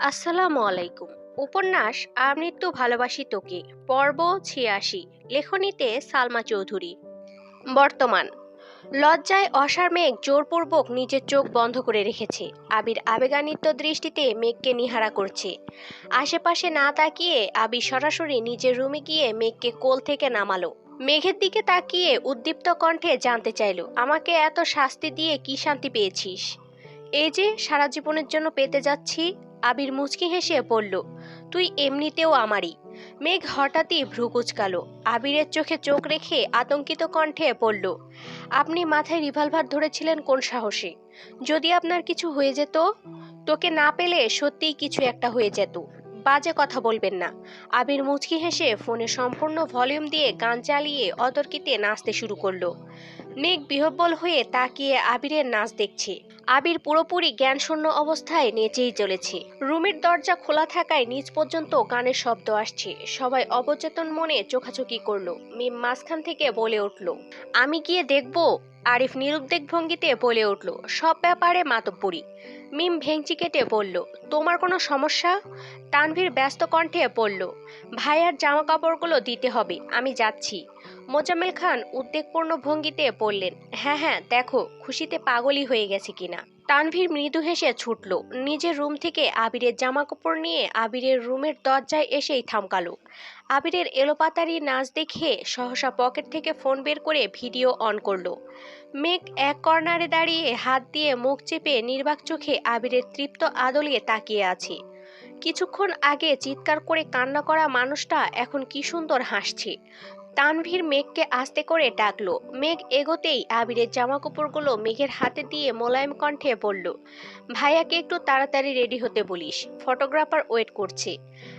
আসসালামু আলাইকুম। উপন্যাস আমৃত্যু ভালোবাসি তোকে, পর্ব ছিয়াশি, লেখনীতে সালমা চৌধুরী। বর্তমান। লজ্জায় অসার মেঘ জোরপূর্বক নিজের চোখ বন্ধ করে রেখেছে। আবির আবেগান্বিত দৃষ্টিতে মেঘকে নিহারা করছে। আশেপাশে না তাকিয়ে আবির সরাসরি নিজের রুমে গিয়ে মেঘকে কোল থেকে নামালো। মেঘের দিকে তাকিয়ে উদ্দীপ্ত কণ্ঠে জানতে চাইলো, আমাকে এত শাস্তি দিয়ে কি শান্তি পেয়েছিস? এই যে, সারা জীবনের জন্য পেতে যাচ্ছি আবির মুচকি হেসে পড়ল তুই এমনিতেও আমারই। মেঘ হঠাৎই ভ্রু কুচকালো আবিরের চোখে চোখ রেখে আতঙ্কিত কণ্ঠে পড়ল আপনি মাথায় রিভলভার ধরেছিলেন কোন সাহসে? যদি আপনার কিছু হয়ে যেত, তোকে না পেলে সত্যিই কিছু একটা হয়ে যেত। বাজে কথা বলবেন না। আবির মুচকি হেসে ফোনে সম্পূর্ণ ভলিউম দিয়ে গান চালিয়ে অতর্কিতে নাচতে শুরু করল। মেঘ বিহব্বল হয়ে তাকিয়ে আবিরের নাচ দেখছে। আবির পুরোপুরি জ্ঞানশূন্য অবস্থায় নেচেই চলেছে। রুমের দরজা খোলা থাকায় নিচ পর্যন্ত গানের শব্দ আসছে। সবাই অবচেতন মনে চোখাচোখি করল। মিম মাঝখান থেকে বলে উঠল, আমি গিয়ে দেখব। আরিফ নিরুদ্বেগ ভঙ্গিতে বলে উঠল, সব ব্যাপারে মাতব্বরি। মিম ভেংচি কেটে বলল, তোমার কোনো সমস্যা? তানভীর ব্যস্ত কণ্ঠে পড়ল ভাইয়ার জামা কাপড়গুলো দিতে হবে, আমি যাচ্ছি। মোজাম্মেল খান উদ্বেগপূর্ণ ভঙ্গিতে বললেন হ্যাঁ হ্যাঁ দেখো, খুশিতে পাগলই হয়ে গেছে কিনা। তানভীর মৃদু হেসে ছুটল, নিজের রুম থেকে আবিরের জামা কাপড় নিয়ে আবিরের রুমের দরজায় এসেই থামকালো। আবিরের এলোপাতারি নাচ দেখে সহসা পকেট থেকে ফোন বের করে ভিডিও অন করল। মেঘ এক কর্নারে দাঁড়িয়ে হাত দিয়ে মুখ চেপে নির্বাক চোখে আবিরের তৃপ্ত আদলিয়ে তাকিয়ে আছে। কিছুক্ষণ আগে চিৎকার করে কান্না করা মানুষটা এখন কি সুন্দর হাসছে। তানভীর মেঘকে আস্তে করে ডাকলো। মেঘ এগোতেই আবিরের জামা কাপড়গুলো মেঘের হাতে দিয়ে মোলায়েম কণ্ঠে বলল, ভাইয়াকে একটু তাড়াতাড়ি রেডি হতে বলিস, ফটোগ্রাফার ওয়েট করছে।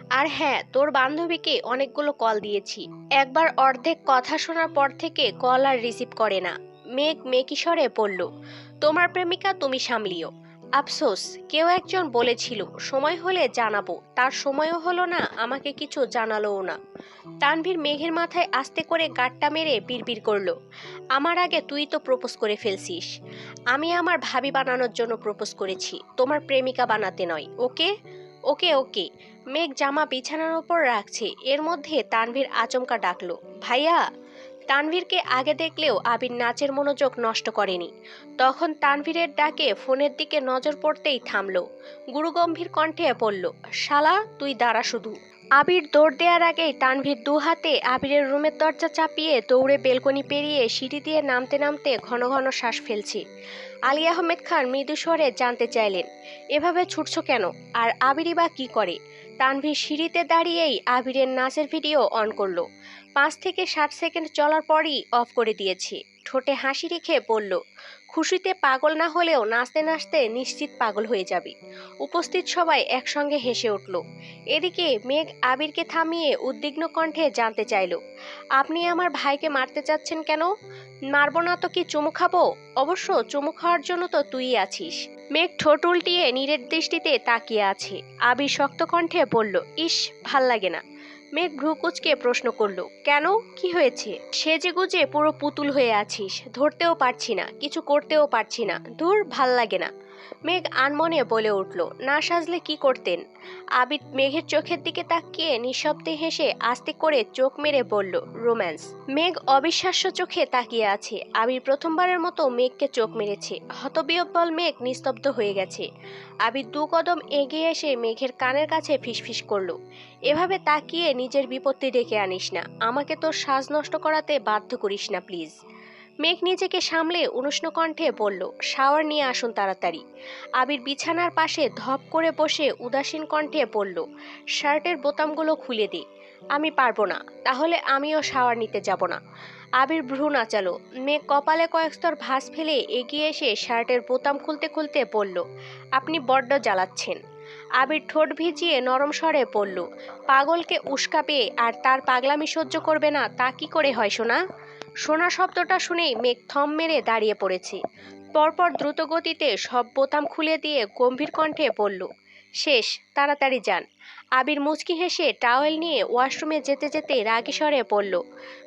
আর হ্যাঁ তোর বান্ধবীকে অনেকগুলো কল দিয়েছি। একবার অর্ধেক কথা শোনার পর থেকে কল আর রিসিভ করে না। মেঘ মেকিস্বরে বলল, তোমার প্রেমিকা তুমি সামলিও। আফসোস, কেউ একজন বলেছিল, সময় হলে জানাব। তার সময়ও হলো না, আমাকে কিছু জানালোও না। তানভীর মেঘের মাথায় আস্তে করে গাট্টা মেরে বিড়বিড় করল, আমার আগে তুই তো প্রপোজ করে ফেলছিস। আমি আমার ভাবি বানানোর জন্য প্রপোজ করেছি, তোমার প্রেমিকা বানাতে নয়, ওকে? ওকে ওকে। মেঘ জামা বিছানার ওপর রাখছে, এর মধ্যে তানভীর আচমকা ডাকলো, ভাইয়া তানভীরকে আগে দেখলেও আবির নাচের মনোযোগ নষ্ট করেনি। তখন তানভীরের ডাকে ফোনের দিকে নজর পড়তেই থামলো। গুরুগম্ভীর কণ্ঠে পড়ল শালা, তুই দাঁড়া শুধু। আবির দৌড় দেওয়ার আগেই তানভীর দু হাতে আবিরের রুমের দরজা চাপিয়ে দৌড়ে বেলকনি পেরিয়ে সিঁড়ি দিয়ে নামতে নামতে ঘন ঘন শ্বাস ফেলছে। আলী আহমেদ খান মৃদু স্বরে জানতে চাইলেন, এভাবে ছুটছ কেন? আর আবিরই বা কী করে? তানভীর সিঁড়িতে দাঁড়িয়েই আবিরের নাচের ভিডিও অন করল। পাঁচ থেকে ষাট সেকেন্ড চলার পরই অফ করে দিয়েছি। ঠোঁটে হাসি রেখে বলল, খুশিতে পাগল না হলেও নাচতে নাচতে নিশ্চিত পাগল হয়ে যাবে। উপস্থিত সবাই একসঙ্গে হেসে উঠল। এদিকে মেঘ আবিরকে থামিয়ে উদ্বিগ্ন কণ্ঠে জানতে চাইল, আপনি আমার ভাইকে মারতে চাচ্ছেন কেন? মারবো না তো কি চুমু খাব? অবশ্য চুমু খাওয়ার জন্য তো তুই আছিস। মেঘ ঠোঁট উল্টিয়ে নীরের দৃষ্টিতে তাকিয়ে আছে। আবির শক্ত কণ্ঠে বলল, ইস, ভালো লাগে না। মেঘ ভ্রুকুচকে প্রশ্ন করল, কেন? কি হয়েছে? সেজে গুজে পুরো পুতুল হয়ে আছিস, ধরতেও পারছি না, কিছু করতেও পারছি না, ধুর, ভালো লাগে না। মেঘ আনমনে বলে উঠল, না সাজলে কি করতেন? আবিদ মেঘের চোখের দিকে তাকিয়ে নিঃশব্দে হেসে আস্তে করে চোখ মেরে বলল, রোম্যান্স। মেঘ অবিশ্বাস্য চোখে তাকিয়ে আছে। আবির প্রথমবারের মতো মেঘকে চোখ মেরেছে। হতবিহ্বল মেঘ নিস্তব্ধ হয়ে গেছে। আবির দু কদম এগিয়ে এসে মেঘের কানের কাছে ফিসফিস করল, এভাবে তাকিয়ে নিজের বিপত্তি ডেকে আনিস না। আমাকে তোর সাজ নষ্ট করাতে বাধ্য করিস না, প্লিজ। মেঘ নিজেকে সামলে উষ্ণ কণ্ঠে বলল, শাওয়ার নিয়ে আসুন তাড়াতাড়ি। আবির বিছানার পাশে ধপ করে বসে উদাসীন কণ্ঠে বলল, শার্টের বোতামগুলো খুলে দে, আমি পারব না, তাহলে আমিও শাওয়ার নিতে যাব না। আবির ভ্রু নাচালো, মেঘ কপালে কয়েক স্তর ভাঁজ ফেলে এগিয়ে এসে শার্টের বোতাম খুলতে খুলতে বলল, আপনি বড্ড জ্বালাচ্ছেন। আবির ঠোঁট ভিজিয়ে নরম স্বরে পড়ল পাগলকে উস্কাবে আর তার পাগলামি সহ্য করবে না, তা কি করে হয় শোনা সোনা শব্দটা শুনেই মেঘ থম মেরে দাঁড়িয়ে পড়েছি। পরপর দ্রুত গতিতে সব বোতাম খুলে দিয়ে গম্ভীর কণ্ঠে বলল, শেষ, তাড়াতাড়ি যান। আবির মুচকি হেসে টাওয়েল নিয়ে ওয়াশরুমে যেতে যেতে রাগে স্বরে পড়ল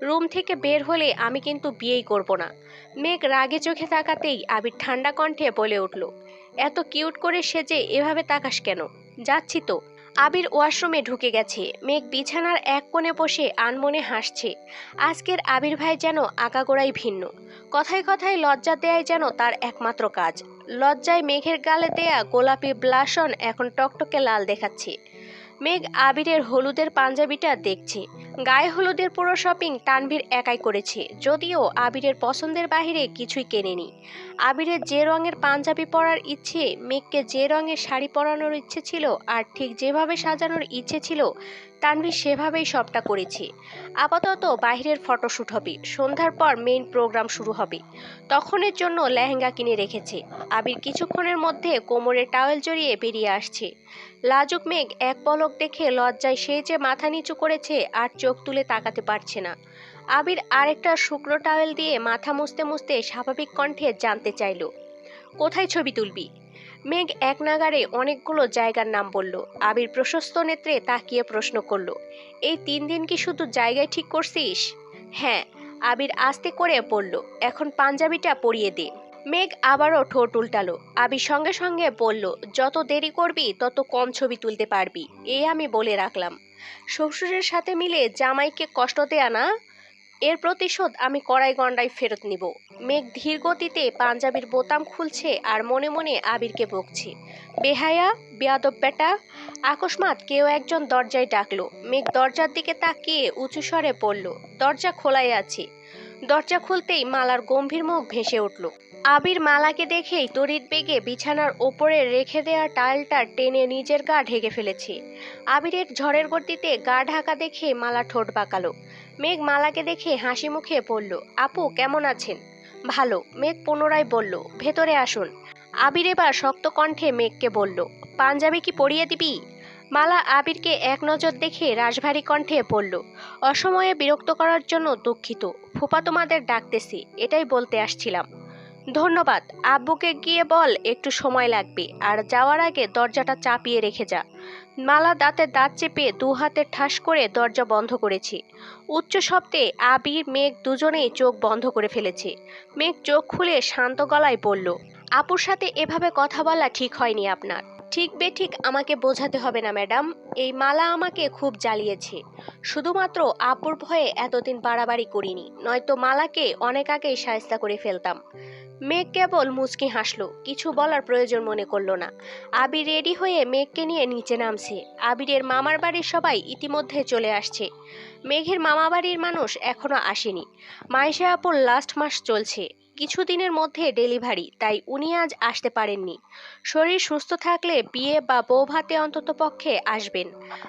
রুম থেকে বের হলে আমি কিন্তু বিয়েই করব না। মেঘ রাগে চোখে তাকাতেই আবির ঠান্ডা কণ্ঠে বলে উঠল, এত কিউট করে সেজে এভাবে তাকাস কেন? যাচ্ছি তো। আবির ওয়াশরুমে ঢুকে গেছে। মেঘ বিছানার এক কোণে বসে আনমনে হাসছে। আজকের আবির ভাই যেন আগাগোড়াই ভিন্ন। কথায় কথায় লজ্জা দেয়াই যেন তার একমাত্র কাজ। লজ্জায় মেঘের গালে দেয়া গোলাপি ব্লাসন এখন টকটকে লাল দেখাচ্ছে। মেঘ আবিরের হলুদের পাঞ্জাবিটা দেখছে। গায়ে হলুদের পুরো শপিং তানভীর একাই করেছে, যদিও আবিরের পছন্দের বাহিরে কিছুই কেনেনি। আবিরের যে রঙের পাঞ্জাবি পরার ইচ্ছে, মেঘকে যে রঙের শাড়ি পরানোর ইচ্ছে ছিল আর ঠিক যেভাবে সাজানোর ইচ্ছে ছিল তানভীর সেভাবেই সবটা করেছে। আপাতত বাইরের ফটোশ্যুট হবে। সন্ধ্যার পর মেইন প্রোগ্রাম শুরু হবে। তখনের জন্য লেহেঙ্গা কিনে রেখেছে। আবির কিছুক্ষণের মধ্যে কোমরে টাওয়েল জড়িয়ে বেরিয়ে আসছে। লাজুক মেঘ এক পলক দেখে লজ্জায় সে যে মাথা নিচু করেছে আর চোখ তুলে তাকাতে পারছে না। আবির আরেকটা শুকনো টাওয়েল দিয়ে মাথা মুছতে মুছতে স্বাভাবিক কণ্ঠে জানতে চাইল, কোথায় ছবি তুলবি? মেঘ এক নাগারে অনেকগুলো জায়গার নাম বলল। আবির প্রশস্ত নেত্রে তাকিয়ে প্রশ্ন করল, এই তিন দিন কি শুধু জায়গায় ঠিক করছিস? হ্যাঁ আবির আস্তে করে বলল, এখন পাঞ্জাবিটা পরিয়ে দে। মেঘ আবারও ঠোঁট উল্টালো। আবির সঙ্গে সঙ্গে বলল, যত দেরি করবি, তত কম ছবি তুলতে পারবি। এই আমি বলে রাখলাম। শ্বশুরের সাথে মিলে জামাইকে কষ্ট দেয়া না? এর প্রতিশোধ আমি কড়াই গন্ডায় ফেরত নিব। মেঘ ধীর গতিতে পাঞ্জাবির বোতাম খুলছে আর মনে মনে আবিরকে বকছে। বেহায়া, বেয়াদব বেটা আকস্মাত কেউ একজন দরজায় ডাকলো। মেঘ দরজার দিকে তাকিয়ে উঁচু স্বরে পড়ল দরজা খোলাই আছে। দরজা খুলতেই মালার গম্ভীর মুখ ভেসে উঠল। আবির মালাকে দেখেই তড়িৎ বেগে বিছানার ওপরে রেখে দেওয়া টাইলটা টেনে নিজের গা ঢেকে ফেলেছে। আবিরের ঝড়ের গতিতে গা ঢাকা দেখে মালা ঠোঁট বাঁকালো। মেঘ মালাকে দেখে হাসি মুখে বলল, আপু, কেমন আছেন? ভালো, মেঘ পুনরায় বলল, ভেতরে আসুন। আবির এবার শক্ত কণ্ঠে মেঘকে বলল, পাঞ্জাবি কি পরিয়ে দিবি? মালা আবিরকে এক নজর দেখে রাশভারী কণ্ঠে বলল, অসময়ে বিরক্ত করার জন্য দুঃখিত। ফুপা তোমাদের ডাকতেছি, এটাই বলতে আসছিলাম। ধন্যবাদ, আব্বুকে গিয়ে বল, একটু সময় লাগবে। আর যাওয়ার আগে দরজাটা চাপিয়ে রেখে যা। মালা দাঁতে দাঁত চেপে দু হাতে ঠাস করে দরজা বন্ধ করেছি। উচ্চ শব্দে আবির, মেঘ দুজনেই চোখ বন্ধ করে ফেলেছে। মেঘ চোখ খুলে শান্ত গলায় বলল, আপুর সাথে এভাবে কথা বলা ঠিক হয়নি আপনার। ঠিক বেঠিক আমাকে বোঝাতে হবে না, ম্যাডাম। এই মালা আমাকে খুব জ্বালিয়েছে। শুধুমাত্র আপুর ভয়ে এতদিন বাড়াবাড়ি করিনি। নয়তো মালাকে অনেক আগেই সায়স্তা করে ফেলতাম। মেঘ কেবল মুচকি হাসলো, কিছু বলার প্রয়োজন মনে করল না। আবির রেডি হয়ে মেঘকে নিয়ে নিচে নামছে। আবিরের মামার বাড়ির সবাই ইতিমধ্যে চলে আসছে। মেঘের মামা বাড়ির মানুষ এখনও আসেনি। মাইশা আপুর লাস্ট মাস চলছে। কিছুদিনের মধ্যে ডেলিভারি, তাই উনি আজ আসতে পারেননি। শরীর সুস্থ থাকলে বিয়ে বা বউ ভাতে অন্তত পক্ষে আসবেন।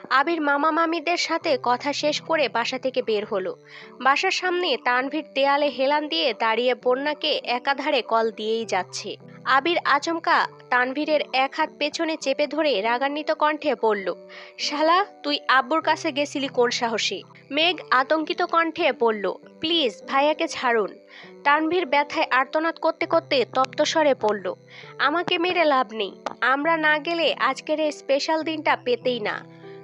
আবির মামা মামিদের সাথে কথা শেষ করে বাসা থেকে বের হলো। বাসার সামনে তানভীর দেয়ালে হেলান দিয়ে দাঁড়িয়ে বন্যাকে একাধারে কল দিয়েই যাচ্ছে। আবির আচমকা তানভীরের এক হাত পেছনে চেপে ধরে রাগান্বিত কণ্ঠে বলল, শালা, তুই আব্বুর কাছে গেছিলি কোন সাহসে? মেঘ আতঙ্কিত কণ্ঠে বলল, প্লিজ, ভাইয়াকে ছাড়ুন। তানভীর ব্যথায় আর্তনাদ করতে করতে তপ্তস্বরে পড়ল, আমাকে মেরে লাভ নেই, আমরা না গেলে আজকের এই স্পেশাল দিনটা পেতেই না।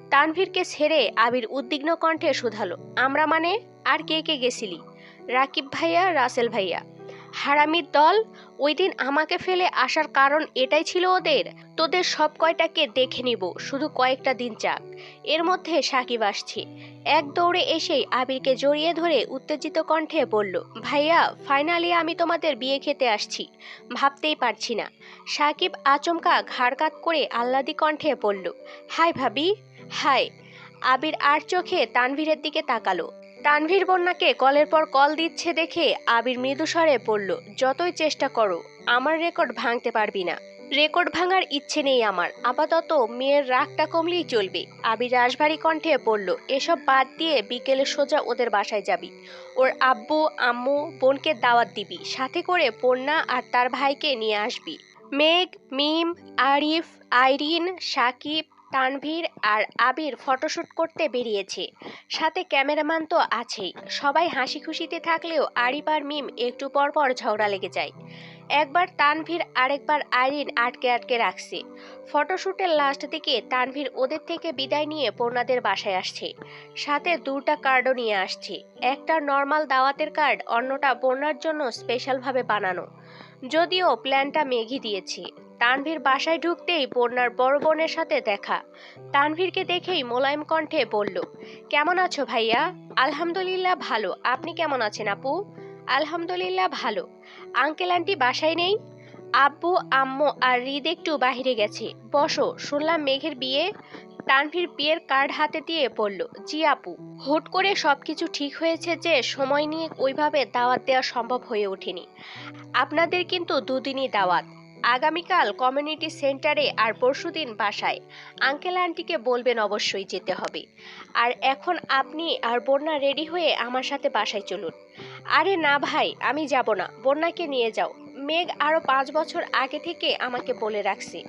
তানভীরকে ছেড়ে আবির উদ্বিগ্ন কণ্ঠে শুধালো, আমরা মানে? আর কে কে গেছিলি? রাকিব ভাইয়া, রাসেল ভাইয়া। হারামির দল? ওই দিন আমাকে ফেলে আসার কারণ এটাই ছিল ওদের? তোদের সব কয়টাকে দেখে নিব, শুধু কয়েকটা দিন চাক এর মধ্যে সাকিব আসছে। এক দৌড়ে এসেই আবিরকে জড়িয়ে ধরে উত্তেজিত কণ্ঠে বলল, ভাইয়া ফাইনালি আমি তোমাদের বিয়ে খেতে আসছি। ভাবতেই পারছি না। সাকিব আচমকা ঘাড়কাত করে আহ্লাদি কণ্ঠে বলল, হাই ভাবি, হাই। আবির আর চোখে তানভীরের দিকে তাকালো। তানভীর বন্যাকে কলের পর কল দিচ্ছে দেখে আবির মৃদুস্বরে বলল, যতই চেষ্টা করো, আমার রেকর্ড ভাঙতে পারবি না। রেকর্ড ভাঙার ইচ্ছে নেই আমার। আপাতত মেয়ের রাগটা কমলেই চলবে। আবির রাশভারী কণ্ঠে বলল, এসব বাদ দিয়ে বিকেলে সোজা ওদের বাসায় যাবি। ওর আব্বু, আম্মু, বোনকে দাওয়াত দিবি। সাথে করে পন্না আর তার ভাইকে নিয়ে আসবি। মেঘ, মিম, আরিফ, আইরিন, সাকিব, তানভীর আর আবির ফটোশ্যুট করতে বেরিয়েছে। সাথে ক্যামেরাম্যান তো আছেই। সবাই হাসি খুশিতে থাকলেও আরিফ আর মিম একটু পর পর ঝগড়া লেগে যায়। একবার তানভীর আরেকবার আইরিন আটকে আটকে রাখছে। ফটোশ্যুটের লাস্ট দিকে তানভীর ওদের থেকে বিদায় নিয়ে পূর্ণাদের বাসায় আসছে। সাথে দুটা কার্ডও নিয়ে আসছে। একটা নর্মাল দাওয়াতের কার্ড, অন্যটা বন্যার জন্য স্পেশালভাবে বানানো। যদিও প্ল্যানটা মেঘি দিয়েছে। তানভীর বাসায় ঢুকতেই বন্যার বড় বোনের সাথে দেখা। তানভীরকে দেখেই মোলায়েম কণ্ঠে বলল, কেমন আছো ভাইয়া? আলহামদুলিল্লাহ ভালো। আপনি কেমন আছেন আপু? আলহামদুলিল্লাহ ভালো। আঙ্কেল আন্টি বাসায় নেই? আব্বু, আম্মু আর রিদ একটু বাইরে গেছে। বসো, শুনলাম মেঘের বিয়ে। তানভীর বিয়ের কার্ড হাতে দিয়ে বলল, জি আপু। হুট করে সব কিছু ঠিক হয়েছে যে সময় নিয়ে ওইভাবে দাওয়াত দেওয়া সম্ভব হয়ে ওঠেনি। আপনাদের কিন্তু দুদিনই দাওয়াত। আগামীকাল কমিউনিটি সেন্টারে আর পরশুদিন বাসায়। আঙ্কেল আন্টিকে বলবেন অবশ্যই যেতে হবে। আর এখন আপনি আর বন্যা রেডি হয়ে আমার সাথে বাসায় চলুন। আরে না ভাই, আমি যাব না। বন্যাকে নিয়ে যাও। মেঘ আরও পাঁচ বছর আগে থেকে আমাকে বলে রাখছে,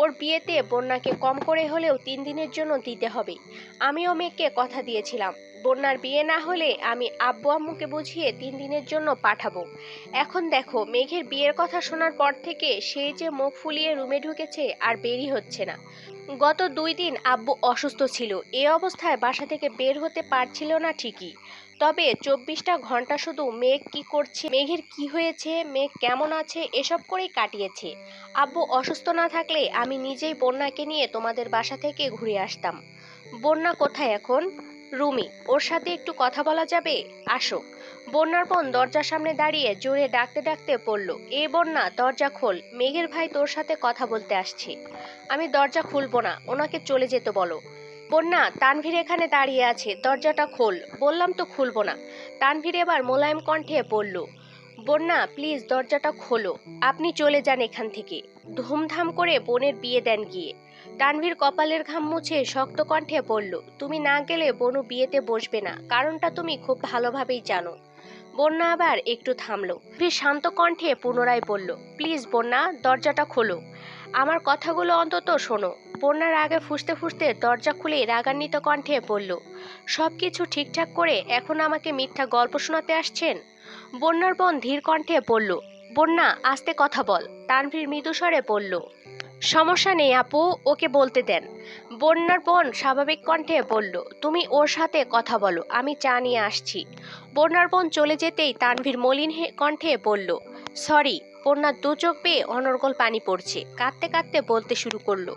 ওর বিয়েতে বন্যাকে কম করে হলেও তিন দিনের জন্য দিতে হবে। আমিও মেঘকে কথা দিয়েছিলাম, বন্যার বিয়ে না হলে আমি আব্বু আম্মুকে বুঝিয়ে তিন দিনের জন্য পাঠাবো। এখন দেখো, মেঘের বিয়ের কথা শোনার পর থেকে সেই যে মুখ ফুলিয়ে রুমে ঢুকেছে আর বেরি হচ্ছে না। গত দুই দিন আব্বু অসুস্থ ছিল। এ অবস্থায় বাসা থেকে বের হতে পারছিল না ঠিকই। তবে চব্বিশটা ঘণ্টা শুধু মেঘ কি করছে, মেঘের কি হয়েছে, মেঘ কেমন আছে, এসব করেই কাটিয়েছে। আব্বু অসুস্থ না থাকলে আমি নিজেই বন্যাকে নিয়ে তোমাদের বাসা থেকে ঘুরে আসতাম। বন্যা কোথায় এখন? রুমি, ওর সাথে একটু কথা বলা যাবে? আসো। বন্যার বোন দরজার সামনে দাঁড়িয়ে জোরে ডাকতে ডাকতে পড়ল এ বন্যা, দরজা খোল। মেঘের ভাই তোর সাথে কথা বলতে আসছে। আমি দরজা খুলবো না, ওনাকে চলে যেতে বলো। বন্যা, তানভীর এখানে দাঁড়িয়ে আছে, দরজাটা খোল। বললাম তো খুলবো না। তানভীর এবার মোলায়েম কণ্ঠে বলল, বন্যা, প্লিজ দরজাটা খোলো। আপনি চলে যান এখান থেকে। ধুমধাম করে বোনের বিয়ে দেন গিয়ে। তানভীর কপালের ঘাম মুছে শক্ত কণ্ঠে বলল, তুমি না গেলে বনু বিয়েতে বসবে না। কারণটা তুমি খুব ভালোভাবেই জানো। বন্যা আবার একটু থামলো। ফির শান্ত কণ্ঠে পুনরায় বলল, প্লিজ বন্যা, দরজাটা খোলো। আমার কথাগুলো অন্তত শোনো। বন্যার আগে ফুসতে ফুসতে দরজা খুলে রাগান্বিত কণ্ঠে বলল সব কিছু ঠিকঠাক করে এখন আমাকে মিথ্যা গল্প শোনাতে আসছেন? বন্যার বোন ধীর কণ্ঠে বলল, বন্যা, আস্তে কথা বল। তানভীর মৃদুস্বরে বলল সমস্যা নেই আপু, ওকে বলতে দেন। বন্যার বোন স্বাভাবিক কণ্ঠে বলল, তুমি ওর সাথে কথা বলো, আমি চা নিয়ে আসছি। বন্যার বোন চলে যেতেই তানভীর মলিন কণ্ঠে বলল, সরি, বন্যার দু চোখ পেয়ে অনর্গল পানি পড়ছে। কাঁদতে কাঁদতে বলতে শুরু করল,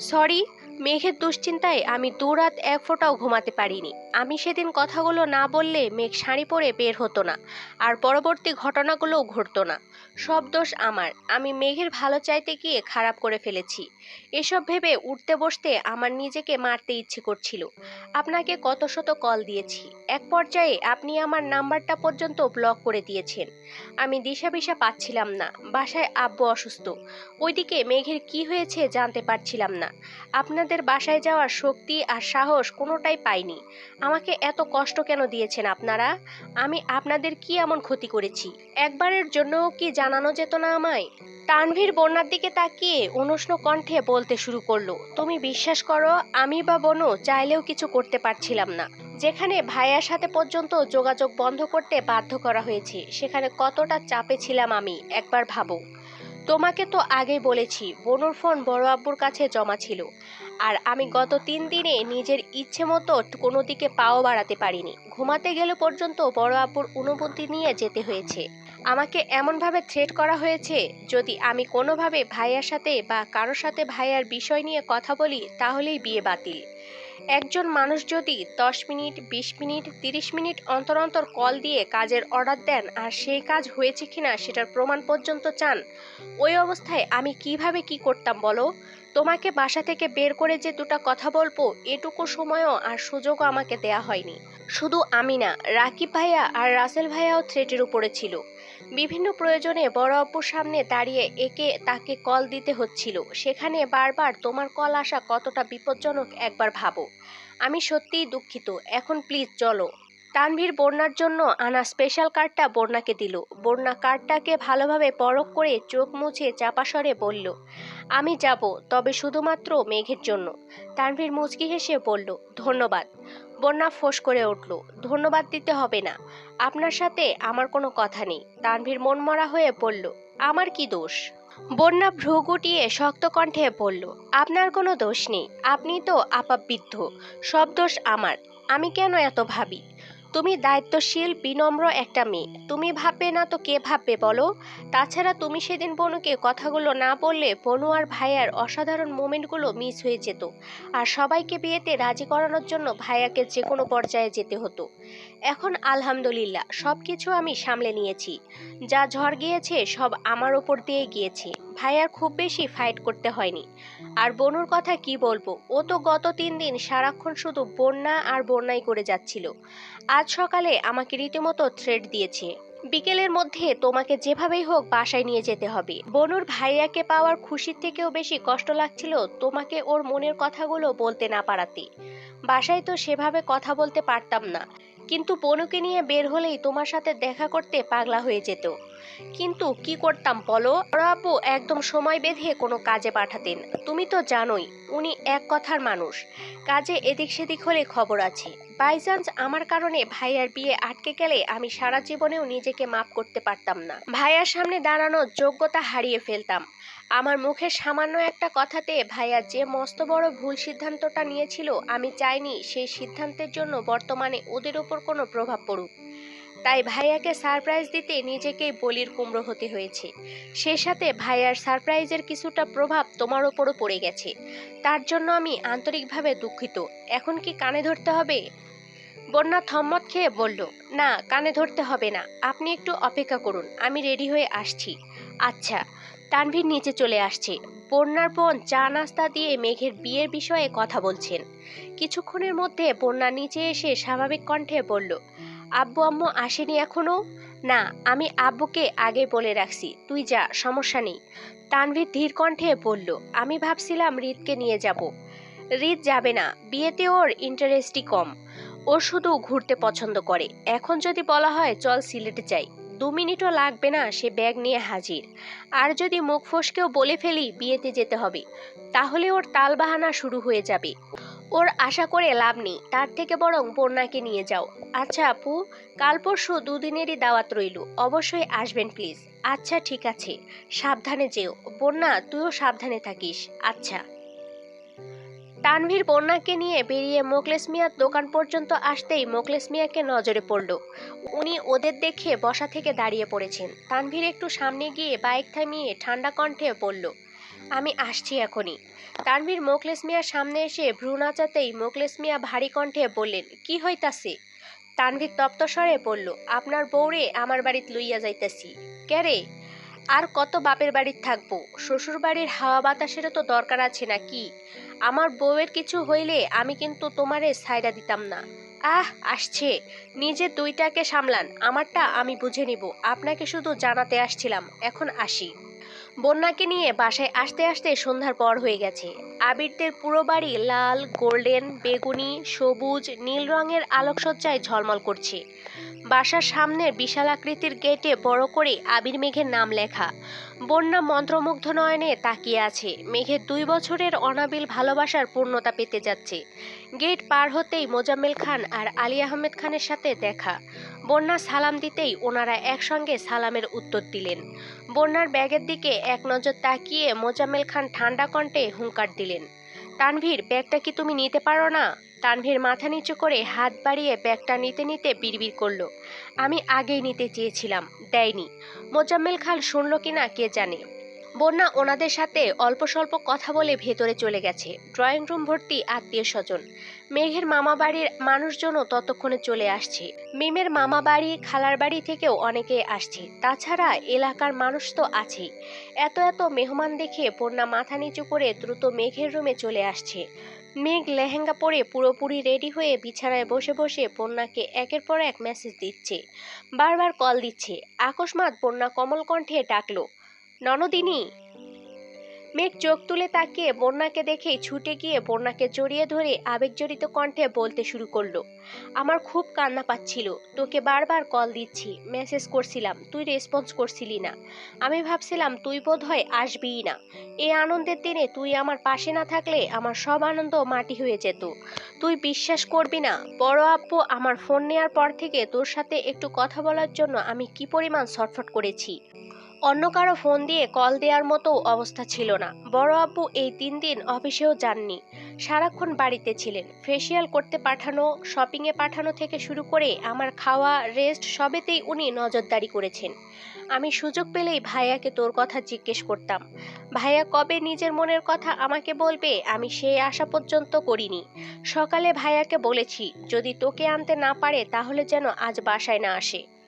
সরি মেঘের দুশ্চিন্তায় আমি দু রাত এক ফোঁটাও ঘুমাতে পারিনি। আমি সেদিন কথাগুলো না বললে মেঘ শাড়ি পরে বের হতো না, আর পরবর্তী ঘটনাগুলোও ঘটতো না। সব দোষ আমার। আমি মেঘের ভালো চাইতে গিয়ে খারাপ করে ফেলেছি। এসব ভেবে উঠতে বসতে আমার নিজেকে মারতে ইচ্ছে করছিল। আপনাকে কত শত কল দিয়েছি। এক পর্যায়ে আপনি আমার নাম্বারটা পর্যন্ত ব্লক করে দিয়েছেন। আমি দিশা বিশা পাচ্ছিলাম না। বাসায় আব্বু অসুস্থ। ওইদিকে মেঘের কি হয়েছে জানতে পারছিলাম না। আপনাদের বাসায় যাওয়ার শক্তি আর সাহস কোনোটাই পাইনি। আমাকে এত কষ্ট কেন দিয়েছেন আপনারা? আমি আপনাদের কি এমন ক্ষতি করেছি? একবারের জন্য কি জানানো যেত না আমায়? তানভীর বন্যার দিকে তাকিয়ে অনুষ্ণ কণ্ঠে বলতে শুরু করল, তুমি বিশ্বাস করো, আমি বা বনু চাইলেও কিছু করতে পারছিলাম না। যেখানে ভাইয়ার সাথে পর্যন্ত যোগাযোগ বন্ধ করতে বাধ্য করা হয়েছে, সেখানে কতটা চাপে ছিলাম আমি, একবার ভাবো। তোমাকে তো আগেই বলেছি, বনুর ফোন বড় আব্বুর কাছে জমা ছিল। আর আমি গত তিন দিনে নিজের ইচ্ছে মতো কোনো দিকে পাও বাড়াতে পারিনি। ঘুমাতে গেলে পর্যন্ত বড় আব্বুর অনুমতি নিয়ে যেতে হয়েছে। আমাকে এমনভাবে থ্রেট করা হয়েছে, যদি আমি কোনোভাবে ভাইয়ার সাথে বা কারোর সাথে ভাইয়ার বিষয় নিয়ে কথা বলি, তাহলেই বিয়ে বাতিল। একজন মানুষ যদি দশ মিনিট, বিশ মিনিট, তিরিশ মিনিট অন্তর অন্তর কল দিয়ে কাজের অর্ডার দেন আর সেই কাজ হয়েছে কিনা সেটার প্রমাণ পর্যন্ত চান, ওই অবস্থায় আমি কীভাবে কি করতাম বলো? তোমাকে বাসা থেকে বের করে যে দুটো কথা বলব, এটুকু সময়ও আর সুযোগও আমাকে দেয়া হয়নি। শুধু আমি না রাকিব ভাইয়া আর রাসেল ভাইয়াও থ্রেটের উপরে ছিল। বিভিন্ন প্রয়োজনে বড় অপুর সামনে দাঁড়িয়ে একে তাকে কল দিতে হচ্ছিল। সেখানে বারবার তোমার কল আসা কতটা বিপজ্জনক একবার ভাবো। আমি সত্যিই দুঃখিত। এখন প্লিজ চলো। তানভীর বন্যার জন্য আনা স্পেশাল কার্ডটা বন্যাকে দিল। বন্যা কার্ডটাকে ভালোভাবে পরখ করে চোখ মুছে চাপাসরে বলল, আমি যাব, তবে শুধুমাত্র মেঘের জন্য। তানভীর মুচকি হেসে বলল, ধন্যবাদ। বন্যা ফোঁস করে উঠল, ধন্যবাদ দিতে হবে না। আপনার সাথে আমার কোনো কথা নেই। তানভীর মনমরা হয়ে বলল, আমার কি দোষ? বন্যা ভ্রু গুটিয়ে শক্ত কণ্ঠে বলল, আপনার কোনো দোষ নেই। আপনি তো আপাবৃদ্ধ সব দোষ আমার। আমি কেন এত ভাবি? তুমি দায়িত্বশীল, বিনম্র একটা মেয়ে। তুমি ভাববে না তো কে ভাববে বলো? তাছাড়া তুমি সেদিন বনুকে কথাগুলো না বললে বনু আর ভাইয়ার অসাধারণ মোমেন্টগুলো মিস হয়ে যেত। আর সবাইকে বিয়েতে রাজি করানোর জন্য ভাইয়াকে যে কোনো পর্যায়ে যেতে হতো। এখন আলহামদুলিল্লাহ সব কিছু আমি সামলে নিয়েছি। যা ঝড় গিয়েছে সব আমার ওপর দিয়ে গিয়েছে। ভাইয়ার খুব বেশি ফাইট করতে হয়নি। আর বনুর কথা কি বলব? ও তো গত তিন দিন সারাক্ষণ শুধু বন্যা আর বন্যাই করে যাচ্ছিল। আজ সকালে আমাকে রীতিমতো থ্রেড দিয়েছে। বিকেলের মধ্যে তোমাকে যেভাবেই হোক বাসায় নিয়ে যেতে হবে। বনুর ভাইয়াকে পাওয়ার খুশির থেকেও বেশি কষ্ট লাগছিল তোমাকে ওর মনের কথাগুলো বলতে না পারাতে। বাসায় তো সেভাবে কথা বলতে পারতাম না। কিন্তু বনুকে নিয়ে বের হলেই তোমার সাথে দেখা করতে পাগলা হয়ে যেত। কিন্তু কি করতাম বলো? আব্বু একদম সময় বেঁধে কোনো কাজে পাঠাতেন। তুমি তো জানোই, উনি এক কথার মানুষ। কাজে এদিক সেদিক হলে খবর আছে। বাইচান্স আমার কারণে ভাইয়ার বিয়ে আটকে গেলে আমি সারা জীবনেও নিজেকে মাপ করতে পারতাম না। ভাইয়ার সামনে দাঁড়ানোর যোগ্যতা হারিয়ে ফেলতাম। আমার মুখের সামান্য একটা কথাতে, ভাইয়া, যে মস্ত বড় ভুল সিদ্ধান্তটা নিয়েছিল, আমি চাইনি সেই সিদ্ধান্তের জন্য বর্তমানে ওদের ওপর কোনো প্রভাব পড়ুক। তাই ভাইয়াকে সারপ্রাইজ দিতে নিজেকেই বলির কুমড়ো হতে হয়েছে। সে সাথে ভাইয়ার সারপ্রাইজের কিছুটা প্রভাব তোমার ওপরও পড়ে গেছে। তার জন্য আমি আন্তরিকভাবে দুঃখিত। এখন কি কানে ধরতে হবে? বন্যা থম্মত খেয়ে বলল, না, কানে ধরতে হবে না। আপনি একটু অপেক্ষা করুন। আমি রেডি হয়ে আসছি। আচ্ছা তানভীর নিচে চলে আসছে। বন্যার বোন চা নাস্তা দিয়ে মেঘের বিয়ের বিষয়ে কথা বলছেন। কিছুক্ষণের মধ্যে বন্যা নিচে এসে স্বাভাবিক কণ্ঠে বলল, আব্বু, আম্মু আসেনি এখনও? না, আমি আব্বুকে আগে বলে রাখছি। তুই যা, সমস্যা নেই। তানভীর ধীর কণ্ঠে বলল, আমি ভাবছিলাম রিতকে নিয়ে যাব। রিত যাবে না, বিয়েতে ওর ইন্টারেস্টই কম। ও শুধু ঘুরতে পছন্দ করে। এখন যদি বলা হয়, চল সিলেটে যাই। দু মিনিটও লাগবে না সে ব্যাগ নিয়ে হাজির। আর যদি মুখ ফসকেও বলে ফেলি, বিয়েতে যেতে হবে, তাহলে ওর তালবাহানা শুরু হয়ে যাবে। ওর আশা করে লাভ নেই, তার থেকে বরং বন্যাকে নিয়ে যাও। আচ্ছা আপু, কাল পরশু দুদিনেরই দাওয়াত রইল, অবশ্যই আসবেন, প্লিজ। আচ্ছা ঠিক আছে, সাবধানে যেও। বন্যা, তুইও সাবধানে থাকিস। আচ্ছা। তানভীর বন্যাকে নিয়ে বেরিয়ে মোকলেস মিয়ার দোকান পর্যন্ত আসতেই মোকলেস মিয়াকে নজরে পড়ল। উনি ওদের দেখে বসা থেকে দাঁড়িয়ে পড়েছেন। তানভীর একটু সামনে গিয়ে বাইক থামিয়ে ঠান্ডা কণ্ঠে বলল, আমি আসছি এখনই। তানভীর মোকলেস মিয়ার সামনে এসে ভ্রু নাচাতেই মিয়া ভারী কণ্ঠে বললেন, কি হইতাছে? তানভীর তপ্তস্বরে বলল, আপনার বউরে আমার বাড়িতে লইয়া যাইতাছি। ক্যারে আর কত বাপের বাড়ির থাকব? শ্বশুর বাড়ির হাওয়া বাতাসেরও তো দরকার আছে নাকি? আমার বউয়ের কিছু হইলে আমি কিন্তু তোমারে সাইডা দিতাম না। আহ, আসছে। নিজে দুইটাকে সামলান। আমারটা আমি বুঝে নিব। আপনাকে শুধু জানাতে আসছিলাম। এখন আসি। বন্যাকে নিয়ে বাসায় আসতে আসতে সন্ধ্যার পর হয়ে গেছে। আবিরদের পুরো বাড়ি লাল, গোল্ডেন, বেগুনি, সবুজ, নীল রঙের আলোকসজ্জায় ঝলমল করছে। বাসার সামনের বিশাল আকৃতির গেটে বড় করে আবির মেঘের নাম লেখা। বন্যা মন্ত্রমুগ্ধ নয়নে তাকিয়ে আছে। মেঘের দুই বছরের অনাবিল ভালোবাসার পূর্ণতা পেতে যাচ্ছে। গেট পার হতেই মোজাম্মেল খান আর আলী আহমেদ খানের সাথে দেখা। বন্যা সালাম দিতেই ওনারা একসঙ্গে সালামের উত্তর দিলেন। বন্যার ব্যাগের দিকে এক নজর তাকিয়ে মোজাম্মেল খান ঠান্ডা কণ্ঠে হুঙ্কার দিলেন, তানভীর, ব্যাগটা কি তুমি নিতে পারো না? তানভীর মাথা নিচু করে হাত বাড়িয়ে ব্যাগটা নিতে নিতে বিড়বিড় করল, আমি আগেই নিতে চেয়েছিলাম, দেয়নি। মোজাম্মেল খান শুনল কিনা কে জানে। বন্যা ওনাদের সাথে অল্প স্বল্প কথা বলে ভেতরে চলে গেছে। ড্রয়িং রুম ভর্তি আত্মীয় স্বজন। মেঘের মামা বাড়ির মানুষজনও ততক্ষণে চলে আসছে। মিমের মামা বাড়ি, খালার বাড়ি থেকেও অনেকে আসছে। তাছাড়া এলাকার মানুষ তো আছেই। এত এত মেহমান দেখে বন্যা মাথা নিচু করে দ্রুত মেঘের রুমে চলে আসছে। মেঘ লেহেঙ্গা পরে পুরোপুরি রেডি হয়ে বিছানায় বসে বসে বন্যাকে একের পর এক মেসেজ দিচ্ছে। বারবার কল দিচ্ছে। আকস্মাৎ বন্যা কমল কণ্ঠে ডাকলো। ননদিনী। মেঘ চোখ তুলে তাকিয়ে বন্যাকে দেখেই ছুটে গিয়ে বন্যাকে জড়িয়ে ধরে আবেগজড়িত কণ্ঠে বলতে শুরু করল, আমার খুব কান্না পাচ্ছিল, তোকে বারবার কল দিচ্ছি, মেসেজ করছিলাম, তুই রেসপন্স করছিলি না। আমি ভাবছিলাম তুই বোধ হয় আসবিই না। এই আনন্দের দিনে তুই আমার পাশে না থাকলে আমার সব আনন্দ মাটি হয়ে যেত। তুই বিশ্বাস করবি না, বড় আব্বু আমার ফোন নেওয়ার পর থেকে তোর সাথে একটু কথা বলার জন্য আমি কি পরিমাণ ছটফট করেছি? অন্য কারও ফোন দিয়ে কল দেওয়ার মতো অবস্থা ছিল না। বড় আব্বু এই তিন দিন অফিসেও যাননি। সারাক্ষণ বাড়িতে ছিলেন। ফেসিয়াল করতে পাঠানো শপিংয়ে পাঠানো থেকে শুরু করে আমার খাওয়া, রেস্ট সবেতেই উনি নজরদারি করেছেন। আমি সুযোগ পেলেই ভাইয়াকে তোর কথা জিজ্ঞেস করতাম। ভাইয়া কবে নিজের মনের কথা আমাকে বলবে আমি সেই আশা পর্যন্ত করিনি। সকালে ভাইয়াকে বলেছি, যদি তোকে আনতে না পারে তাহলে যেন আজ বাসায় না আসে।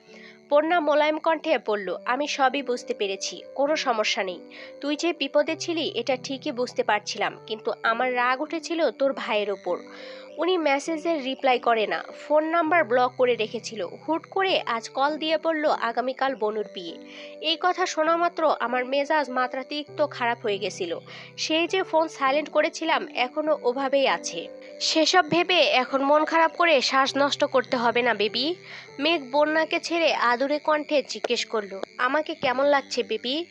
পণ্যা মোলায়েম কণ্ঠে বলল, আমি সবই বুঝতে পেরেছি, কোনো সমস্যা নেই। তুই যে বিপদে ছিলি, এটা ঠিকই বুঝতে পারছিলাম, কিন্তু আমার রাগ উঠেছিল তোর ভাইয়ের ওপর। উনি মেসেজের রিপ্লাই করে না, ফোন নাম্বার ব্লক করে রেখেছিল। হুট করে আজ কল দিয়ে বলল, আগামীকাল বনুর বিয়ে। এই কথা শোনা মাত্র আমার মেজাজ মাত্রাতিরিক্ত খারাপ হয়ে গেছিল। সেই যে ফোন সাইলেন্ট করেছিলাম এখনও ওভাবেই আছে। সেসব ভেবে এখন মন খারাপ করে শ্বাস নষ্ট করতে হবে না, বেবি। মেঘ বন্যাকে ছেড়ে আদুরে কণ্ঠে জিজ্ঞেস করল, আমাকে কেমন লাগছে, বেবি?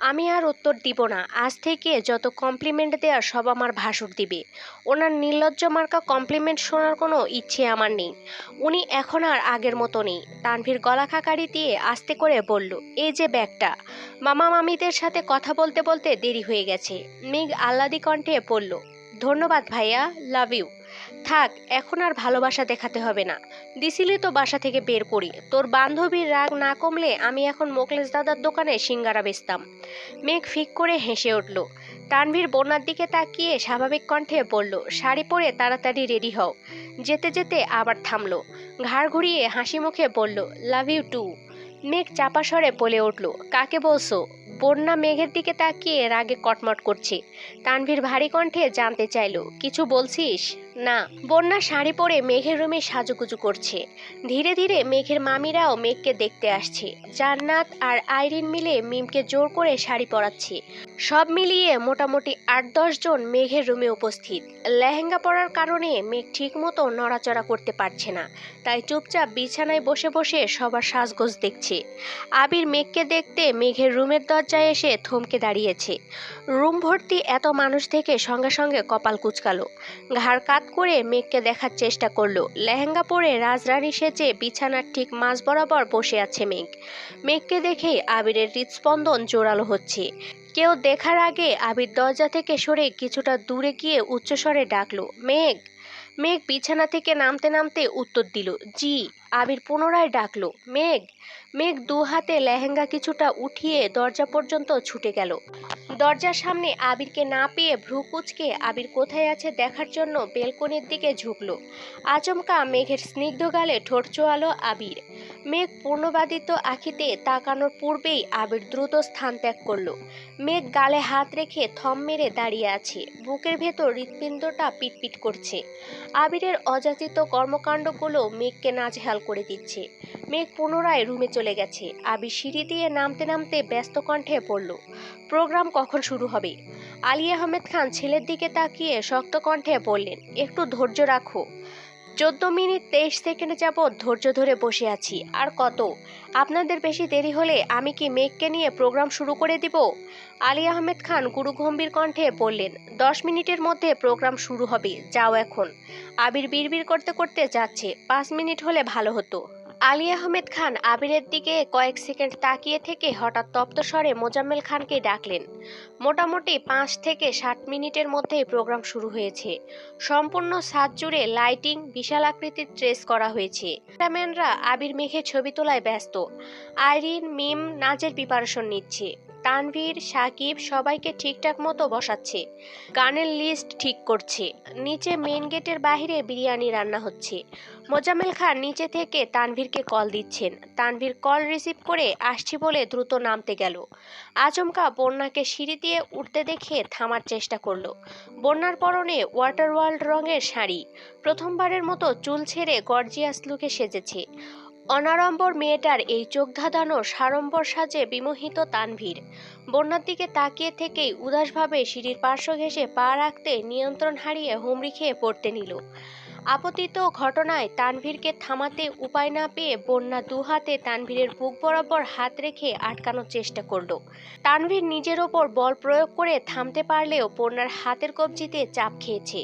আমি আর উত্তর দিব না। আজ থেকে যত কমপ্লিমেন্ট দেওয়ার সব আমার ভাসুর দিবে। ওনার নির্লজ্জ মার্কা কমপ্লিমেন্ট শোনার কোনো ইচ্ছে আমার নেই। উনি এখন আর আগের মতো নেই। তানভীর গলা খাকারি দিয়ে আস্তে করে বলল, এই যে ব্যাগটা। মামা মামিদের সাথে কথা বলতে বলতে দেরি হয়ে গেছে। মেঘ আহ্লাদি কণ্ঠে বলল ধন্যবাদ ভাইয়া লাভ ইউ থাক, এখন আর ভালোবাসা দেখাতে হবে না। দিছিলি তো বাসা থেকে বের করি। তোর বান্ধবীর রাগ না কমলে আমি এখন মোকলেশ দাদার দোকানে সিঙ্গারা বেচতাম। মেঘ ফিক করে হেসে উঠল। তানভীর বন্যার দিকে তাকিয়ে স্বাভাবিক কণ্ঠে বলল, শাড়ি পরে তাড়াতাড়ি রেডি হও। যেতে যেতে আবার থামল। ঘাড় ঘুরিয়ে হাসি মুখে বলল লাভ ইউ টু মেঘ চাপা বলে উঠল, কাকে বলছো? বন্যা মেঘের দিকে তাকিয়ে রাগে কটমট করছে। তানভীর ভারী কণ্ঠে জানতে চাইল কিছু বলছিস? না, বন্যা শাড়ি পরে মেঘের রুমে সাজুগুজু করছে। ধীরে ধীরে মেঘের মামিরাও মেঘকে দেখতে আসছে। জান্নাত আর আইরিন মিলে মিমকে জোর করে শাড়ি পরাচ্ছে। সব মিলিয়ে মোটামুটি আট দশ জন মেঘের রুমে উপস্থিত। লেহেঙ্গা পরার কারণে মেঘ ঠিকমতো নড়াচড়া করতে পারছে না। তাই চুপচাপ বিছানায় বসে বসে সবার সাজগোজ দেখছে। আবির মেঘকে দেখতে মেঘের রুমের দরজায় এসে থমকে দাঁড়িয়েছে। রুম ভর্তি এত মানুষ থেকে সঙ্গে সঙ্গে কপাল কুচকালো। ঘাড় কাত করে মেঘকে দেখার চেষ্টা করল। লেহেঙ্গা পরে রাজরানী সেজে বিছানার ঠিক মাঝ বরাবর বসে আছে মেঘ। মেঘকে দেখে আবিরের হৃদস্পন্দন জোরালো হচ্ছে। কেউ দেখার আগে আবির দরজা থেকে সরে কিছুটা দূরে গিয়ে উচ্চস্বরে ডাকলো, মেঘ! মেঘ বিছানা থেকে নামতে নামতে উত্তর দিল, জি। আবির পুনরায় ডাকলো, মেঘ! মেঘ দু হাতে লেহেঙ্গা কিছুটা উঠিয়ে দরজা পর্যন্ত ছুটে গেল। দরজার সামনে আবিরকে না পেয়ে ভ্রু কুচকে আবির কোথায় আছে দেখার জন্য বেলকনির দিকে ঝুঁকলো। আচমকা মেঘের স্নিগ্ধ গালে ঠোঁট চোয়ালো আবির। মেঘ পূর্ণবাদিত আখিতে তাকানোর পূর্বেই আবির দ্রুত স্থান ত্যাগ করল। মেঘ গালে হাত রেখে থম মেরে দাঁড়িয়ে আছে। বুকের ভেতর হৃৎপিণ্ডটা পিটপিট করছে। আবিরের অযাচিত কর্মকাণ্ডগুলো মেঘকে নাজেহাল করে দিচ্ছে। মেঘ পুনরায় রুমে চলে গেছে। আবির সিঁড়ি দিয়ে নামতে নামতে ব্যস্ত কণ্ঠে পড়ল, প্রোগ্রাম কখন শুরু হবে? আলী আহমেদ খান ছেলের দিকে তাকিয়ে শক্ত কণ্ঠে বললেন, একটু ধৈর্য রাখো। চোদ্দ মিনিট তেইশ সেকেন্ড যাবৎ ধৈর্য ধরে বসে আছি। আর কত? আপনাদের বেশি দেরি হলে আমি কি মেঘকে নিয়ে প্রোগ্রাম শুরু করে দিব? আলী আহমেদ খান গুরু গম্ভীর কণ্ঠে বললেন, দশ মিনিটের মধ্যে প্রোগ্রাম শুরু হবে, যাও এখন। আবির বিড়বিড় করতে করতে যাচ্ছে, পাঁচ মিনিট হলে ভালো হতো। আলী আহমেদ খান আবিরের দিকে কয়েক সেকেন্ড তাকিয়ে থেকে হঠাৎ তপ্ত স্বরে মোজাম্মেল খানকে ডাকলেন। মোটামুটি পাঁচ থেকে ষাট মিনিটের মধ্যেই প্রোগ্রাম শুরু হয়েছে। সম্পূর্ণ সাত জুড়ে লাইটিং, বিশাল আকৃতির ট্রেস করা হয়েছে। ক্যামেরাম্যানরা আবির মেঘে ছবি তোলায় ব্যস্ত। আইরিন, মিম নাচের প্রিপারেশন নিচ্ছে। তানভীর, সাকিব সবাইকে ঠিকঠাক মতো বসাচ্ছে। গানের লিস্ট ঠিক করছে। নিচে মেন গেটের বাইরে বিরিয়ানি রান্না হচ্ছে। মোজামেল খান নিচে থেকে তানভীরকে কল দিচ্ছেন। তানভীর কল রিসিভ করে আসছি বলে দ্রুত নামতে গেল। আচমকা বন্যাকে সিঁড়ি দিয়ে উঠতে দেখে থামার চেষ্টা করল। বন্যার পরনে ওয়াটার ওয়ার্ল্ড রঙের শাড়ি। প্রথমবারের মতো চুল ছেড়ে গর্জিয়াস লুকে সেজেছে। অনাড়ম্বর মেয়েটার এই চোখ ধাঁধানো সাড়ম্বর সাজে বিমোহিত তানভীর। বন্যার দিকে তাকিয়ে থেকেই উদাসভাবে সিঁড়ির পার্শ্ব ঘেঁষে পা রাখতে নিয়ন্ত্রণ হারিয়ে হুমড়ি খেয়ে পড়তে নিল। আপতিত ঘটনায় তানভীরকে থামাতে উপায় না পেয়ে বন্যা দুহাতে তানভীরের বুক বরাবর হাত রেখে আটকানোর চেষ্টা করল। তানভীর নিজের ওপর বল প্রয়োগ করে থামতে পারলেও বন্যার হাতের কবজিতে চাপ খেয়েছে।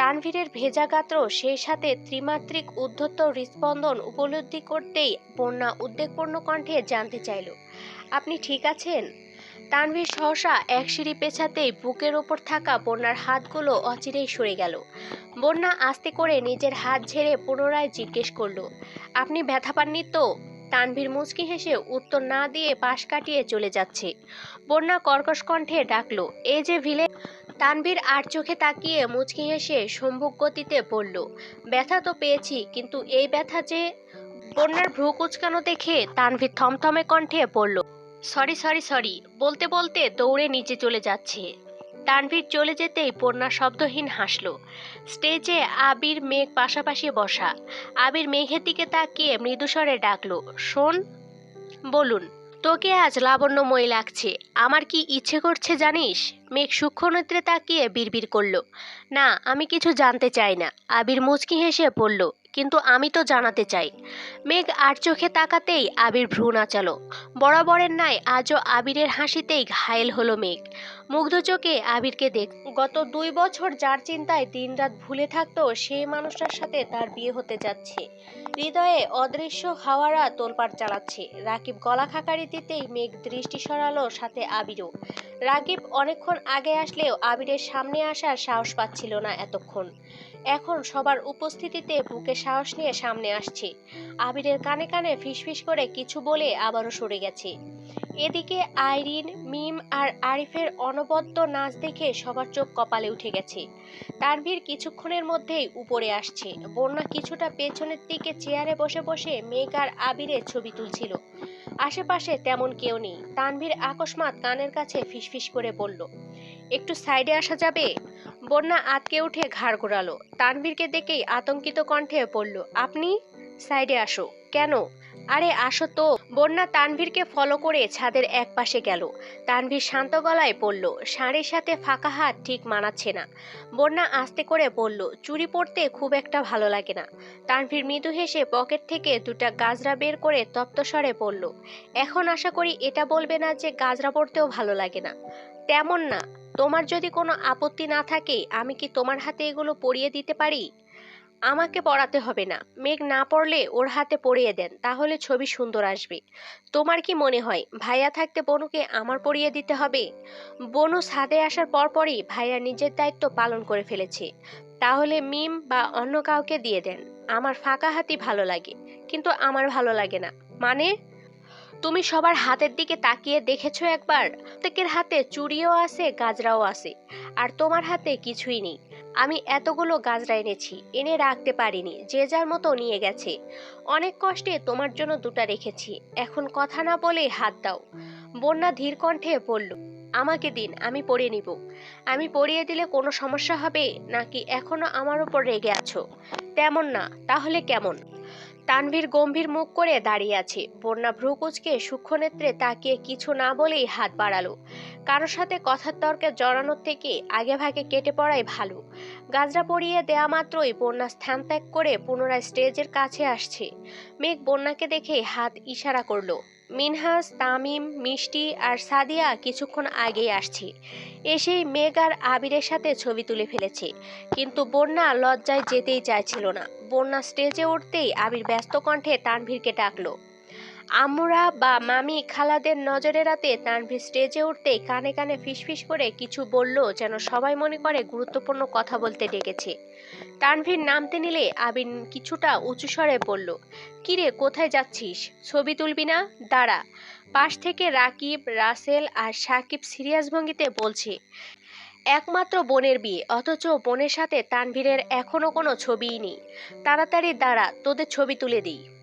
তানভীরের ভেজা গাত্র সেই সাথে ত্রিমাত্রিক উদ্ধত্ত হৃস্পন্দন উপলব্ধি করতেই বন্যা উদ্বেগপূর্ণ কণ্ঠে জানতে চাইল, আপনি ঠিক আছেন? তানভীর সহসা এক সিঁড়ি পেছাতেই বুকের ওপর থাকা বন্যার হাতগুলো অচিরেই সরে গেল। বন্যা আস্তে করে নিজের হাত ঝেড়ে পুনরায় জিজ্ঞেস করল, আপনি ব্যথা পাননি তো? তানভীর মুচকি হেসে উত্তর না দিয়ে পাশ কাটিয়ে চলে যাচ্ছে। বন্যা কর্কশ কণ্ঠে ডাকলো, এই যে ভিলে তানভীর আর চোখে তাকিয়ে মুচকি হেসে সম্ভুক গতিতে বলল, ব্যথা তো পেয়েছি, কিন্তু এই ব্যথা যে বন্যার ভ্রু কুচকানো দেখে তানভীর থমথমে কণ্ঠে বলল, সরি সরি সরি, বলতে বলতে দৌড়ে নিচে চলে যাচ্ছে। তানভীর চলে যেতেই বন্যা শব্দহীন হাসল। স্টেজে আবির মেঘ পাশাপাশি বসা। আবির মেঘের দিকে তাকিয়ে মৃদুস্বরে ডাকলো, শোন, বলুন। তোকে আজ লাবণ্যময় লাগছে। আমার কি ইচ্ছে করছে জানিস? মেঘ সূক্ষ্ম নেত্রে তাকিয়ে বিড়বিড় করল। না, আমি কিছু জানতে চাই না। আবির মুচকি হেসে পড়ল, কিন্তু আমি তো জানাতে চাই। মেঘ আর চোখে তাকাতেই আবির ভ্রু নাচালো বরাবরের নাই আজও আবিরের হাসিতেই ঘায়েল হলো মেঘ। মুগ্ধ চোখে আবিরকে দেখ। গত দুই বছর যার চিন্তায় দিনরাত ভুলে থাকতো, সেই মানুষটার সাথে তার বিয়ে হতে যাচ্ছে। হৃদয়ে অদৃশ্য হাওয়ারা তোলপাট চালাচ্ছে। রাকিব গলা খাকারি দিতেই মেঘ দৃষ্টি সরালো সাথে আবিরও। রাকিব অনেকক্ষণ আগে আসলেও আবিরের সামনে আসার সাহস পাচ্ছিল না এতক্ষণ। এখন সবার উপস্থিতিতে বুকে সাহস নিয়ে সামনে আসছে। আবিরের কানে কানে ফিসফিস করে কিছু বলে আবারও সরে গেছে। এদিকে আইরিন, মিম আর আরিফের অনবদ্য নাচ দেখে সবার চোখ কপালে উঠে গেছে। তানভীর কিছুক্ষণের মধ্যেই উপরে আসছে। বন্যা কিছুটা পেছনের দিকে চেয়ারে বসে বসে মেঘ আর আবিরের ছবি তুলছিল। আশেপাশে তেমন কেউ নেই। তানভীর আকস্মাৎ কানের কাছে ফিসফিস করে বলল, একটু সাইডে আসা যাবে? বন্যা আতকে উঠে ঘাড় ঘোরালো। তানভীরকে দেখেই আতঙ্কিত কণ্ঠে বলল, আপনি সাইডে আসো। কেন? আরে, আসো তো। বন্যা তানভীরকে ফলো করে ছাদের এক পাশে গেল। তানভীর শান্ত গলায় বলল, শাড়ির সাথে ফাঁকা হাত ঠিক মানাচ্ছে না। বন্যা আস্তে করে বলল চুরি পরতে খুব একটা ভালো লাগে না। তানভীর মৃদু হেসে পকেট থেকে দুটা গাজরা বের করে তপ্তস্বরে বলল, এখন আশা করি এটা বলবে না যে গাজরা পরতেও ভালো লাগে না। তেমন না। তোমার যদি কোনো আপত্তি না থাকে, আমি কি তোমার হাতে এগুলো পরিয়ে দিতে পারি? আমাকে পড়াতে হবে না। মেঘ না পড়লে ওর হাতে পরিয়ে দেন, তাহলে ছবি সুন্দর আসবে। তোমার কি মনে হয়, ভাইয়া থাকতে বনুকে আমার পরিয়ে দিতে হবে? বনু ছাদে আসার পরপরই ভাইয়া নিজের দায়িত্ব পালন করে ফেলেছে। তাহলে মিম বা অন্য কাউকে দিয়ে দেন। আমার ফাঁকা হাতি ভালো লাগে, কিন্তু আমার ভালো লাগে না। মানে? তুমি সবার হাতের দিকে তাকিয়ে দেখেছ একবার? প্রত্যেকের হাতে চুড়িও আছে, গাজরাও আছে। আর তোমার হাতে কিছুই নেই। আমি এতগুলো গাজরা এনেছি, এনে রাখতে পারিনি, যে যার মতো নিয়ে গেছে। অনেক কষ্টে তোমার জন্য দুটা রেখেছি। এখন কথা না বলে হাত দাও। বন্যা ধীর কণ্ঠে বলল, আমাকে দিন, আমি পড়ে নিব। আমি পড়িয়ে দিলে কোনো সমস্যা হবে? নাকি এখনও আমার উপর রেগে আছো? তেমন না, তাহলে কেমন? তানভীর গম্ভীর মুখ করে দাঁড়িয়ে আছে। বন্যা ভ্রুকুচকে সূক্ষ্ম নেত্রে তাকিয়ে কিছু না বলেই হাত বাড়ালো। কারোর সাথে কথার তর্কে জড়ানোর থেকে আগে ভাগে কেটে পড়াই ভালো। গাজরা পরিয়ে দেয়া মাত্রই বন্যা স্থান ত্যাগ করে পুনরায় স্টেজের কাছে আসছে। মেঘ বন্যাকে দেখে হাত ইশারা করল। মিনহাস, তামিম, মিষ্টি আর সাদিয়া কিছুক্ষণ আগেই আসছে। এসেই মেঘ আর আবিরের সাথে ছবি তুলে ফেলেছে। কিন্তু বন্যা লজ্জায় যেতেই চাইছিল না। বন্যা স্টেজে উঠতেই আবির ব্যস্ত কণ্ঠে তানভীরকে ডাকলো। আমরা বা মামি খালাদের নজরে রাতে তানভীর স্টেজে উঠতেই কানে কানে ফিসফিস করে কিছু বলল যেন সবাই মনে করে গুরুত্বপূর্ণ কথা বলতে ডেকেছে। তানভীর নামতে নিলে আবিন কিছুটা উঁচু স্বরে বলল, কিরে, কোথায় যাচ্ছিস? ছবি তুলবি না? দাঁড়া। পাশ থেকে রাকিব, রাসেল আর সাকিব সিরিয়াস ভঙ্গিতে বলছে, একমাত্র বোনের বিয়ে, অথচ বোনের সাথে তানভীরের এখনও কোনো ছবিই নেই। তাড়াতাড়ি দাঁড়া, তোদের ছবি তুলে দিই।